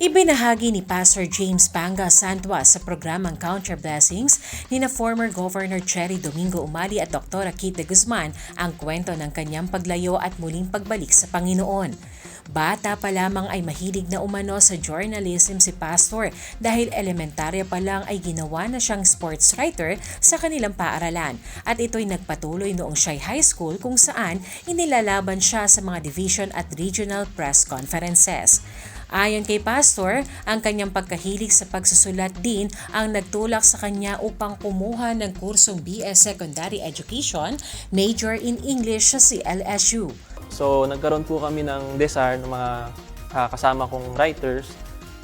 Ibinahagi ni Pastor James Panga Santwa sa programang Count Your Blessings ni na former Governor Cherry Domingo Umali at Dr. Kit de Guzman ang kwento ng kanyang paglayo at muling pagbalik sa Panginoon. Bata pa lamang ay mahilig na umano sa journalism si Pastor dahil elementarya pa lang ay ginawa na siyang sports writer sa kanilang paaralan at ito'y nagpatuloy noong siya'y high school kung saan inilalaban siya sa mga division at regional press conferences. Ayon kay Pastor, ang kanyang pagkahilig sa pagsusulat din ang nagtulak sa kanya upang kumuha ng kursong BS Secondary Education, major in English sa CLSU. So nagkaroon po kami ng desire ng mga ah, kasama kong writers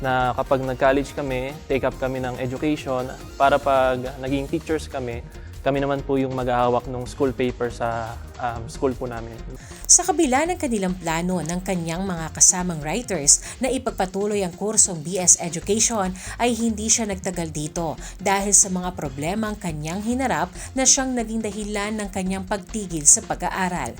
na kapag nag-college kami, take up kami ng education para pag naging teachers kami, kami naman po yung maghahawak ng school paper sa um, school po namin. Sa kabila ng kanilang plano ng kanyang mga kasamang writers na ipagpatuloy ang kursong BS Education ay hindi siya nagtagal dito dahil sa mga problemang kanyang hinarap na siyang naging dahilan ng kanyang pagtigil sa pag-aaral.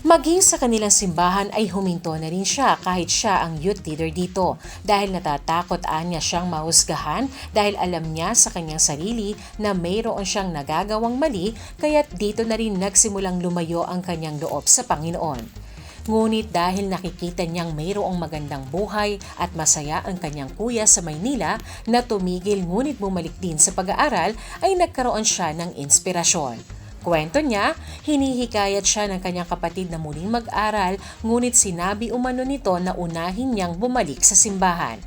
Maging sa kanilang simbahan ay huminto na rin siya kahit siya ang youth leader dito dahil natatakot anya siyang mahusgahan dahil alam niya sa kanyang sarili na mayroon siyang nagagawang mali kaya't dito na rin nagsimulang lumayo ang kanyang loob sa Panginoon. Ngunit dahil nakikita niyang mayroong magandang buhay at masaya ang kanyang kuya sa Maynila na tumigil ngunit bumalik din sa pag-aaral ay nagkaroon siya ng inspirasyon. Kwento niya, hinihikayat siya ng kanyang kapatid na muling mag-aral ngunit sinabi umano nito na unahin niyang bumalik sa simbahan.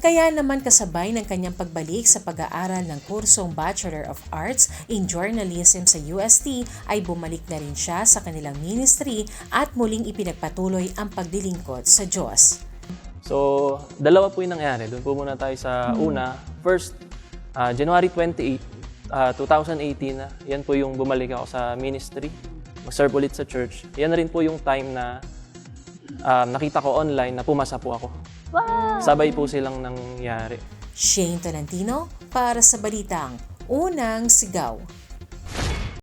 Kaya naman kasabay ng kanyang pagbalik sa pag-aaral ng kursong Bachelor of Arts in Journalism sa UST ay bumalik na rin siya sa kanilang ministry at muling ipinagpatuloy ang paglilingkod sa Diyos. So dalawa po yung nangyari. Doon po muna tayo sa una. First, ah, January 28, ah, 2018, yan po yung bumalik ako sa ministry, mag-serve ulit sa church. Yan na rin po yung time na ah, nakita ko online na pumasa po ako. Sabay po silang nangyari. Shane Tolentino para sa Balitang Unang Sigaw.